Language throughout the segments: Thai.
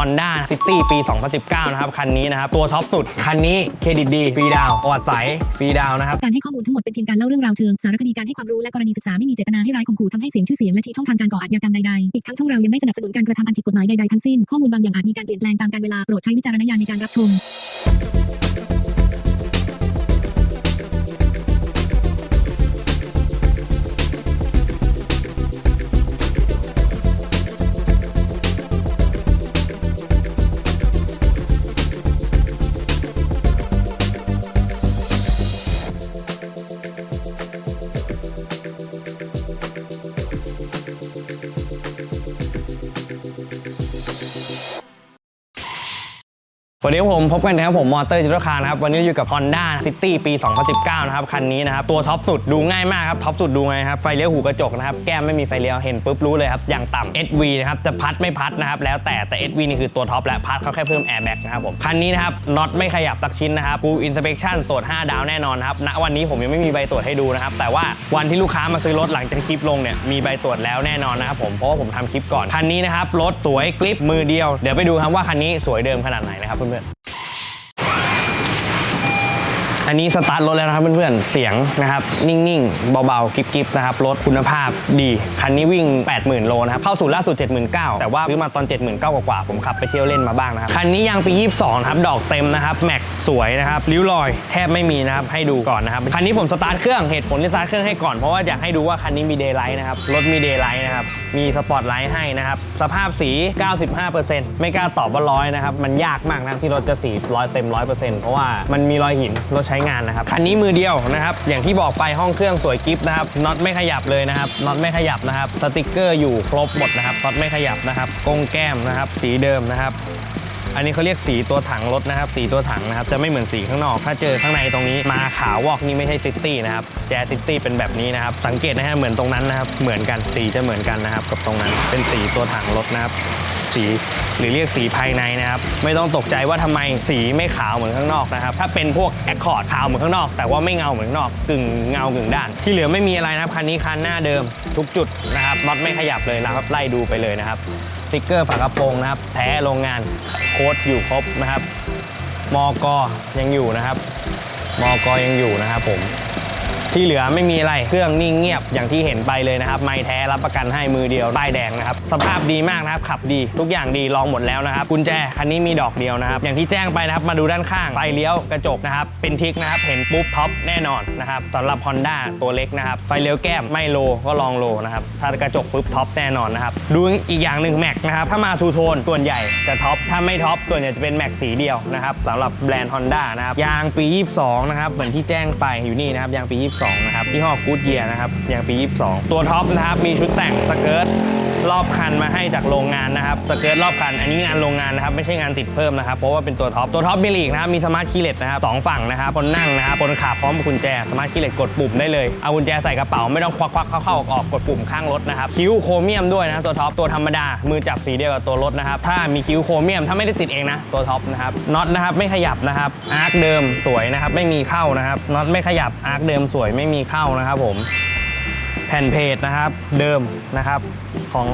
Honda City ปี 2019 นะครับ คันนี้นะครับ ตัวท็อปสุด คันนี้เครดิตดี ฟรีดาวน์ประวัติใสฟรีดาวนะครับ การให้ข้อมูลทั้งหมดเป็นเพียงการเล่าเรื่องราวเชิงสารคดีการให้ความรู้และกรณีศึกษาไม่มีเจตนาให้ร้ายข่มขู่ทำให้เสียงชื่อเสียงและชี้ช่องทางการก่ออาชญากรรมใดๆ อีกทั้งช่องเรายังไม่สนับสนุนการกระทำอันผิดกฎหมายใดๆทั้งสิ้น ข้อมูลบางอย่างอาจมีการเปลี่ยนแปลงตามกาลเวลา โปรดใช้วิจารณญาณในการรับชม วัสดีครับผมพบกันนะครับผมมอเตอร์จุลคานะครับวันนี้อยู่กับ Honda City ปี 2019 นะครับคันนี้นะครับตัวท็อปสุดดูง่ายมากครับท็อปสุดดูไงครับไฟเลี้ยวหูกระจกนะครับแก้มไม่มีไฟเลี้ยวเห็นปุ๊บรู้เลยครับอย่างต่ำ SV นะครับจะพัดไม่พัดนะครับแล้วแต่แต่ SV นี่คือตัวท็อปและพัดเขาแค่เพิ่มแอร์แบ็กนะครับผมคันนี้นะครับน็อตไม่ขยับตักชิ้นนะครับ Full Inspection ตรวจ 5 ดาวแน่นอนครับณวันนี้ผมยังไม่มีใบตรวจให้ดูนะครับแต่ว่าวันที่ลูกค้ามาซื้อรถหลังจากคลิปลงเนี่ยมีใบตรวจแล้วแน่นอนนะครับผมเพราะว่าผมทำคลิปก่อนคันนี้นะครับรถสวยกริปมือเดียวเดี๋ยวไปดูครับว่าคันนี้สวยเดิมขนาดไหนนะครับเพื่ อันนี้สตาร์ทรถแล้วนะครับเพื่อนๆ เสียงนะครับนิ่งๆ เบาๆกริบๆนะครับรถคุณภาพดี คันนี้วิ่ง 80,000 โลนะครับเข้าสู่ล่าสุด 79,000 แต่ว่าซื้อมาตอน 79,000 กว่าๆผมขับไปเที่ยวเล่นมาบ้างนะครับ คันนี้ยางปี 22ครับดอกเต็มนะครับแม็กสวยนะครับริ้วรอยแทบไม่มีนะครับให้ดูก่อนนะครับคันนี้ผมสตาร์ทเครื่องเหตุผลที่สตาร์ทเครื่องให้ก่อนเพราะว่าอยากให้ดูว่าคันนี้มีเดย์ไลท์นะครับรถมีเดย์ไลท์นะครับมีสปอตไลท์ให้นะครับสภาพสี 95%ไม่กล้าตอบว่าร้อยนะครับมันยากมากนะที่รถจะสีร้อยเต็ม100%เพราะว่ามันมีรอยหินรถใช้งานนะครับคันนี้มือเดียวนะครับอย่างที่บอกไปห้องเครื่องสวยกิฟต์นะครับน็อตไม่ขยับเลยนะครับน็อตไม่ขยับนะครับสติกเกอร์อยู่ครบหมดนะครับน็อตไม่ขยับนะครับกงแก้มนะครับสีเดิมนะครับอันนี้เขาเรียกสีตัวถังรถนะครับ สีตัวถังนะครับ จะไม่เหมือนสีข้างนอก ถ้าเจอข้างในตรงนี้มาขาววอกนี่ไม่ใช่ซิตี้นะครับ แจซิตี้เป็นแบบนี้นะครับ สังเกตนะฮะเหมือนตรงนั้นนะครับ เหมือนกัน สีจะเหมือนกันนะครับ กับตรงนั้น เป็นสีตัวถังรถนะครับ สีหรือเรียกสีภายในนะครับ ไม่ต้องตกใจว่าทำไมสีไม่ขาวเหมือนข้างนอกนะครับ ถ้าเป็นพวกแอคคอร์ดขาวเหมือนข้างนอก แต่ว่าไม่เงาเหมือนข้างนอกกึ่งเงากึ่งด้าน ที่เหลือไม่มีอะไรนะครับคันนี้คันหน้าเดิมทุกจุดนะครับน็อตไม่ขยับเลยนะครับไล่ดูไปเลยนะครับสติ๊กเกอร์ฝากระโปรงนะครับแท้โรงงานโค้ดอยู่ครบนะครับมอกยังอยู่นะครับมอกยังอยู่นะครับผม ที่เหลือไม่มีอะไรเครื่องนิ่งเงียบอย่างที่เห็นไปเลยนะครับ ไม่แท้รับประกันให้มือเดียวป้ายแดงนะครับสภาพดีมากนะครับขับดีทุกอย่างดีลองหมดแล้วนะครับกุญแจคันนี้มีดอกเดียวนะครับ อย่างที่แจ้งไปนะครับมาดูด้านข้างไฟเลี้ยวกระจกนะครับเป็นทิกนะครับเห็นปุ๊บท็อปแน่นอนนะครับสำหรับ Honda ตัวเล็กนะครับไฟเลี้ยวแก้มไม่โลก็ลองโลนะครับถ้ากระจกปุ๊บท็อปแน่นอนนะครับดูอีกอย่างหนึ่งแม็กนะครับถ้ามาทูโทนส่วนใหญ่จะท็อปถ้าไม่ท็อปส่วนใหญ่จะเป็นแม็กสีเดียวนะครับสำหรับแบรนด์ Honda นะครับยางปี 22 นะครับเหมือนที่แจ้งไปอยู่นี่นะครับยางปี 22นะครับยี่ห้อกูดเยียนะครับยางปี 22 ตัวท็อปนะครับ มีชุดแต่งสเกิร์ต รอบคันมาให้จากโรงงานนะครับสเกิร์ตรอบคัน อันนี้งานโรงงานนะครับไม่ใช่งานติดเพิ่มนะครับเพราะว่าเป็นตัวท็อปตัวท็อปมีอีกนะครับมีสมาร์ทคีย์เลสนะครับสองฝั่งนะครับคนนั่งนะครับคนขับพร้อมกุญแจสมาร์ทคีย์เลสกดปุ่มได้เลยเอากุญแจใส่กระเป๋าไม่ต้องควักควักเข้าเข้าออกออกกดปุ่มข้างรถนะครับคิ้วโครเมียมด้วยนะตัวท็อปตัวธรรมดามือจับสีเดียวกับตัวรถนะครับถ้ามีคิ้วโครเมียมถ้าไม่ได้ติดเองนะตัวท็อปนะครับน็อตนะครับไม่ขยับนะครับอาร์คเดิมสวยนะครับไม่มีเข้านะครับน็อตไม่ขยับอาร์คเดิมสวยไม่มีเข้านะครับผม แผ่นเพจนะครับเดิมนะครับของ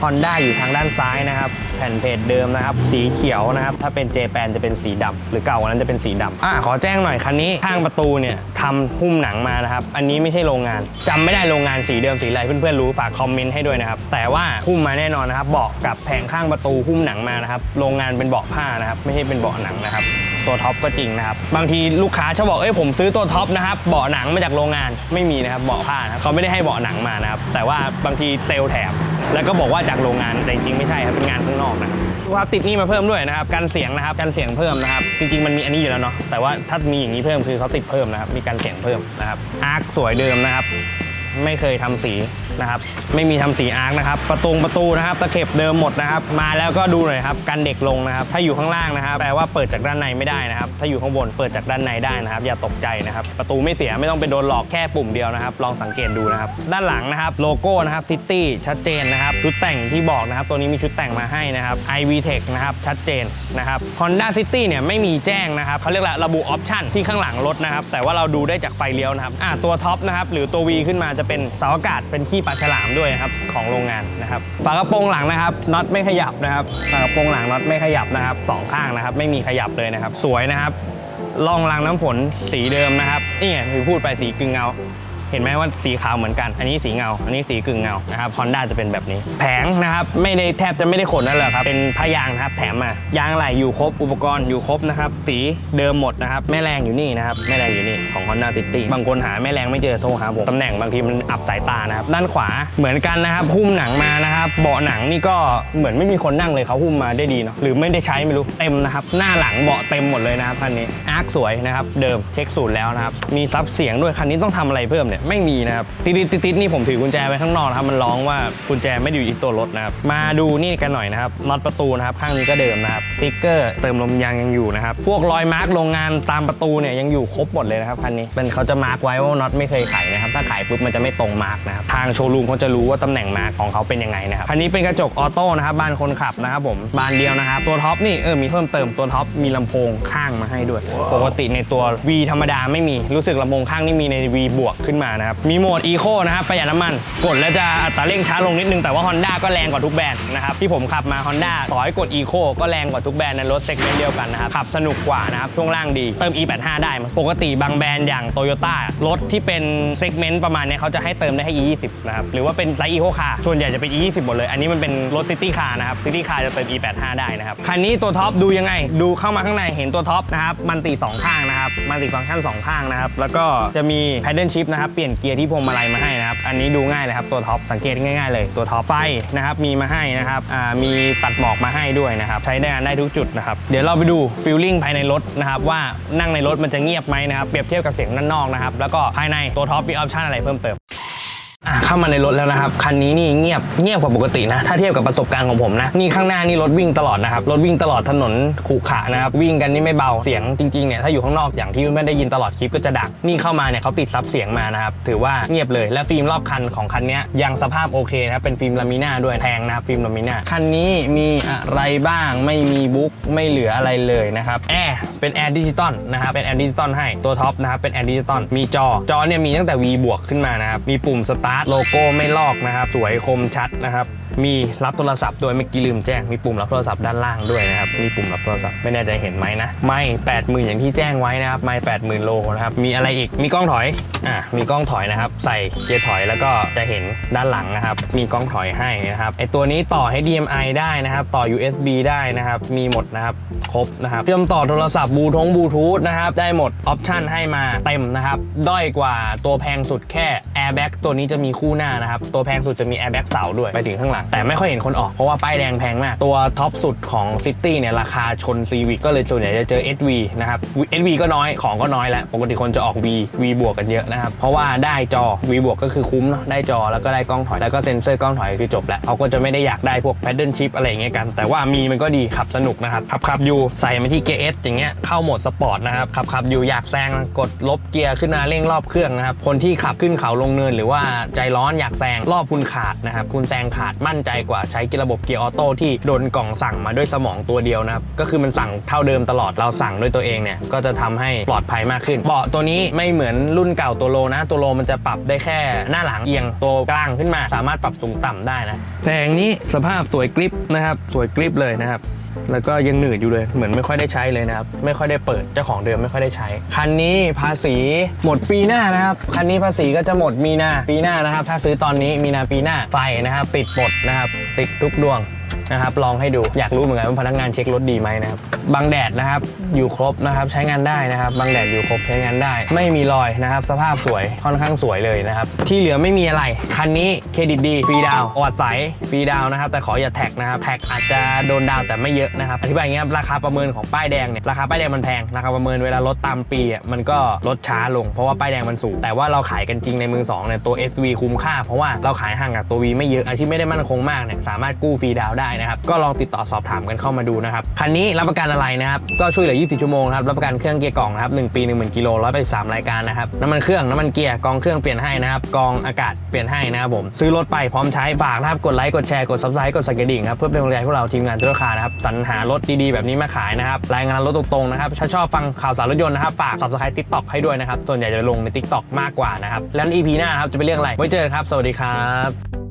Honda อยู่ทางด้านซ้ายนะครับ แผ่นเพจเดิมนะครับ สีเขียวนะครับ ถ้าเป็นเจแปนจะเป็นสีดำหรือเก่ากว่านั้นจะเป็นสีดำอะขอแจ้งหน่อยคันนี้ข้างประตูเนี่ยทำหุ้มหนังมานะครับ อันนี้ไม่ใช่โรงงานจำไม่ได้โรงงานสีเดิมสีอะไรเพื่อนๆรู้ฝากคอมเมนต์ให้ด้วยนะครับ แต่ว่าหุ้มมาแน่นอนนะครับเบาะกับแผงข้างประตูหุ้มหนังมานะครับโรงงานเป็นเบาะผ้านะครับ ไม่ใช่เป็นเบาะหนังนะครับ ตัวท็อปก็จริงนะครับ บางทีลูกค้าชอบบอกเอ้ยผมซื้อตัวท็อปนะครับเบาะหนังมาจากโรงงานไม่มีนะครับเบาะผ้านะเขาไม่ได้ให้เบาะหนังมานะครับแต่ว่าบางทีเซลล์แถมแล้วก็บอกว่าจากโรงงานแต่จริงๆไม่ใช่ครับเป็นงานข้างนอกนะครับว่าติดนี่มาเพิ่มด้วยนะครับกันเสียงนะครับกันเสียงเพิ่มนะครับ จริงๆมันมีอันนี้อยู่แล้วเนาะแต่ว่าถ้ามีอย่างนี้เพิ่มคือเขาติดเพิ่มนะครับมีการเสียงเพิ่มนะครับอาร์คสวยเดิมนะครับ ไม่เคยทำสีนะครับ ไม่มีทำสีอาร์คนะครับ ประตูประตูนะครับตะเข็บเดิมหมดนะครับ มาแล้วก็ดูหน่อยครับกันเด็กลงนะครับ ถ้าอยู่ข้างล่างนะครับแปลว่าเปิดจากด้านในไม่ได้นะครับ ถ้าอยู่ข้างบนเปิดจากด้านในได้นะครับ อย่าตกใจนะครับ ประตูไม่เสียไม่ต้องไปโดนหลอกแค่ปุ่มเดียวนะครับ ลองสังเกตดูนะครับ ด้านหลังนะครับโลโก้นะครับซิตตี้ชัดเจนนะครับชุดแต่งที่บอกนะครับ ตัวนี้มีชุดแต่งมาให้นะครับ iV Tech นะครับชัดเจนนะครับ Honda City เนี่ยไม่มีแจ้งนะครับเขาเรียกละระบุออปชันที่ข้างหลังรถนะครับแต่ว่าเราดูได้จากไฟเลี้ยวนะครับอ่าตัวท็อปนะครับหรือตัว V ขึ้นมาจะจะเป็นเสาอากาศเป็นขี้ปลาฉลามด้วยนะครับของโรงงานนะครับฝากระโปรงหลังนะครับน็อตไม่ขยับนะครับฝากระโปรงหลังน็อตไม่ขยับนะครับสองข้างนะครับ ไม่มีขยับเลยนะครับ สวยนะครับร่องรางน้ำฝนสีเดิมนะครับนี่ไงที่พูดไปสีกึ่งเงา เห็นไหมว่าสีขาวเหมือนกัน อันนี้สีเงา อันนี้สีกึ่งเงานะครับ Honda จะเป็นแบบนี้ แผงนะครับไม่ได้แทบจะไม่ได้ขนนั่นแหละครับ เป็นผ้ายางนะครับแถมมายางไหลอยู่ครบอุปกรณ์อยู่ครบนะครับสีเดิมหมดนะครับแม่แรงอยู่นี่นะครับแม่แรงอยู่นี่ของ Honda City บางคนหาแม่แรงไม่เจอโทรหาผมตำแหน่งบางทีมันอับสายตานะครับด้านขวาเหมือนกันนะครับหุ้มหนังมานะครับเบาะหนังนี่ก็เหมือนไม่มีคนนั่งเลยเขาหุ้มมาได้ดีเนาะหรือไม่ได้ใช้ไม่รู้เต็มนะครับหน้าหลังเบาะเต็มหมดเลยนะครับคันนี้อาร์คสวยนะครับเดิมเช็คสูตรแล้วนะครับมีซับเสียงด้วยคันนี้ต้องทำอะไรเพิ่มเนี่ยไม่มีนะครับติดติดติดๆนี่ผมถือกุญแจไว้ข้างนอกนะครับมันร้องว่ากุญแจไม่อยู่ที่ตัวรถนะครับมาดูนี่กันหน่อยนะครับน็อตประตูนะครับข้างนี้ก็เดิมนะครับติ๊กเกอร์เติมลมยางยังอยู่นะครับพวกรอยมาร์กโรงงานตามประตูเนี่ยยังอยู่ครบหมดเลยนะครับคันนี้เป็นเขาจะมาร์กไว้ว่าน็อตไม่เคยไขนะครับถ้าไขปุ๊บมันจะไม่ตรงมาร์กนะครับทางโชว์รูมเขาจะรู้ว่าตำแหน่งมาร์กของเขาเป็นยังไงนะครับคันนี้เป็นกระจกออโต้นะครับบานคนขับนะครับผมบานเดียวนะครับตัวท็อปนี่เออมีเพิ่มเติมตัวท็อปมีลำโพงข้างมาให้ด้วย ปกติในตัว V ธรรมดาไม่มีรู้สึกลำโพงข้างนี่มีใน V บวกขึ้นมานะครับ มีโหมด Eco นะครับประหยัดน้ำมัน กดแล้วจะอัตราเร่งช้าลงนิดนึงแต่ว่า Honda ก็แรงกว่าทุกแบรนด์นะครับที่ผมขับมา Honda ต่อให้กด Eco ก็แรงกว่าทุกแบรนด์ในรถเซกเมนต์เดียวกันนะครับขับสนุกกว่านะครับช่วงล่างดีเติม E85 ได้ปกติบางแบรนด์อย่าง Toyota รถที่เป็นเซกเมนต์ประมาณนี้เขาจะให้เติมได้ให้ E20 นะครับหรือว่าเป็นไซส์ Eco Car ส่วนใหญ่จะเป็น E20 หมดเลยอันนี้มันเป็นรถ City Car นะครับ City Car จะเติม E85 ได้นะครับคันนี้ตัวท็อปดูยังไง ดูเข้ามาข้างในเห็นตัวท็อปนะครับมันติสองข้างนะครับมันติฟังก์ชันสองข้างนะครับแล้วก็จะมี paddle shift นะครับเปลี่ยนเกียร์ที่พวงมาลัยมาให้นะครับ อันนี้ดูง่ายเลยครับตัวท็อปสังเกตง่ายๆเลยตัวท็อปไฟนะครับมีมาให้นะครับอ่ามีตัดหมอกมาให้ด้วยนะครับใช้ได้งานได้ทุกจุดนะครับเดี๋ยวเราไปดูฟิลลิ่งภายในรถนะครับว่านั่งในรถมันจะเงียบไหมนะครับเปรียบเทียบกับเสียงด้านนอกนะครับแล้วก็ภายในตัวท็อปมีออปชันอะไรเพิ่มเติม เข้ามาในรถแล้วนะครับ คันนี้นี่เงียบเงียบกว่าปกตินะ ถ้าเทียบกับประสบการณ์ของผมนะ นี่ข้างหน้านี่รถวิ่งตลอดนะครับ รถวิ่งตลอดถนนขรุขระนะครับ วิ่งกันนี่ไม่เบา เสียงจริงๆเนี่ย ถ้าอยู่ข้างนอกอย่างที่ไม่ได้ยินตลอดคลิปก็จะดัง นี่เข้ามาเนี่ยเขาติดซับเสียงมานะครับ ถือว่าเงียบเลย และฟิล์มรอบคันของคันนี้ยยังสภาพโอเคนะครับ เป็นฟิล์มลามิน่าด้วย แพงนะครับฟิล์มลามิน่า คันนี้มีอะไรบ้าง ไม่มีบุ๊ก ไม่เหลืออะไรเลยนะครับ แอร์ เป็นแอร์ดิจิตอลนะครับ เป็นแอร์ดิจิตอลให้ ตัวท็อปนะครับ เป็นแอร์ดิจิตอลมีจอ จอเนี่ยมีตั้งแต่ V บวกขึ้นมานะครับมีปุ่มสตาร์ทโลโก้ไม่ลอกนะครับ สวยคมชัดนะครับ มีรับโทรศัพท์โดยเมื่อกี้ลืมแจ้งมีปุ่มรับโทรศัพท์ด้านล่างด้วยนะครับมีปุ่มรับโทรศัพท์ไม่แน่ใจเห็นไหมนะไม่80,000อย่างที่แจ้งไว้นะครับไม่80,000โลนะครับมีอะไรอีกมีกล้องถอยอะมีกล้องถอยนะครับ ใส่เกียร์ถอยแล้วก็จะเห็นด้านหลังนะครับ มีกล้องถอยให้นะครับไอตัวนี้ต่อ HDMI ได้นะครับ ต่อ USB ได้นะครับ มีหมดนะครับครบนะครับเชื่อมต่อโทรศัพท์บลูทงบลูทูธนะครับได้หมดออปชันให้มาเต็มนะครับด้อยกว่าตัวแพงสุดแค่ Airbag ตัวนี้จะมีคู่หน้านะครับตัวแพงสุดจะมี Airbag เสาด้วยไปถึงข้างหลังแต่ไม่ค่อยเห็นคนออกเพราะว่าป้ายแดงแพงมาก ตัวท็อปสุดของ City เนี่ยราคาชน Civic ก็เลยส่วนใหญ่จะเจอ SV นะครับ SV ก็น้อยของก็น้อยแล้วปกติคนจะออก V V บวกกันเยอะนะครับ เพราะว่าได้จอ V บวกก็คือคุ้มเนาะได้จอแล้วก็ได้กล้องถอยแล้วก็เซ็นเซอร์กล้องถอยคือจบแล้วเขาก็จะไม่ได้อยากได้พวก paddle shift อะไรอย่างเงี้ยกัน แต่ว่ามีมันก็ดีขับสนุกนะครับขับขับอยู่ใส่มาที่เกียร์ S อย่างเงี้ยเข้าโหมดสปอร์ตนะครับขับขับอยู่อยากแซงกดลบเกียร์ขึ้นมาเร่งรอบเครื่องนะครับคนที่ขับขึ้นเขาลงเนินหรือว่าใจร้อนอยากแซงรอบคุณขาดนะครับคุณแซงขาดมันใจกว่าใช้กระบบเกียร์ออโต้ที่โดนกล่องสั่งมาด้วยสมองตัวเดียวนะครับก็คือมันสั่งเท่าเดิมตลอดเราสั่งด้วยตัวเองเนี่ยก็จะทำให้ปลอดภัยมากขึ้น เบาะตัวนี้ไม่เหมือนรุ่นเก่าตัวโลนะ ตัวโลมันจะปรับได้แค่หน้าหลังเอียงตัวกลางขึ้นมา สามารถปรับสูงต่ำได้นะแผงนี้สภาพสวยกริปนะครับสวยกริปเลยนะครับแล้วก็ยังหนืดอยู่เลยเหมือนไม่ค่อยได้ใช้เลยนะครับ ไม่ค่อยได้เปิดเจ้าของเดิมไม่ค่อยได้ใช้ คันนี้ภาษีหมดปีหน้านะครับ คันนี้ภาษีก็จะหมดมีนาปีหน้านะครับ ถ้าซื้อตอนนี้มีนาปีหน้าไฟนะครับ ติดหมดนะครับ ติดทุกดวง นะครับลองให้ดูอยากรู้เหมือนกันว่าพนักงานเช็ครถดีไหมนะครับบังแดดนะครับอยู่ครบนะครับใช้งานได้นะครับบังแดดอยู่ครบใช้งานได้ ไม่มีรอยนะครับสภาพสวยค่อนข้างสวยเลยนะครับที่เหลือไม่มีอะไรคันนี้เครดิตดีฟรีดาวน์ประวัติใสฟรีดาวนะครับแต่ขออย่าแท็กนะครับแท็กอาจจะโดนดาวแต่ไม่เยอะนะครับอธิบายอย่างเงี้ยครับราคาประเมินของป้ายแดงเนี่ยราคาป้ายแดงมันแพงราคาประเมินเวลาลดตามปีอะมันก็ลดช้าลง เพราะว่าป้ายแดงมันสูงแต่ว่าเราขายกันจริงในมือสองเนี่ยตัว SV คุ้มค่า เพราะว่าเราขายห่างกับตัว V ไม่เยอะอาชีพไม่ได้มั่นคงมากเนี่ยสามารถกู้ฟรีดาวได้นะครับ ก็ลองติดต่อสอบถามกันเข้ามาดูนะครับ คันนี้รับประกันอะไรนะครับ ก็ช่วยเหลือ 24 ชั่วโมงนะครับ รับประกันเครื่องเกียร์กล่องนะครับ1ปี 10,000กิโล183 รายการนะครับ น้ำมันเครื่อง น้ำมันเกียร์ กองเครื่องเปลี่ยนให้นะครับ กองอากาศเปลี่ยนให้นะครับผม ซื้อรถไปพร้อมใช้ ฝากนะครับ กดไลค์ กดแชร์ กด subscribe กดสั่นกระดิ่งครับ เพื่อเป็นกำลังใจพวกเราทีมงานทุกคานะครับ สรรหารถดีๆแบบนี้มาขายนะครับ รายงานรถตรงๆนะครับถ้าชอบฟังข่าวสารรถยนต์นะครับ ฝาก subscribe TikTok ให้ด้วยนะครับ ส่วนใหญ่จะลงใน TikTok มากกว่านะครับ แล้วใน EP หน้านะครับจะเป็นเรื่องอะไรไว้เจอกันครับ สวัสดีครับ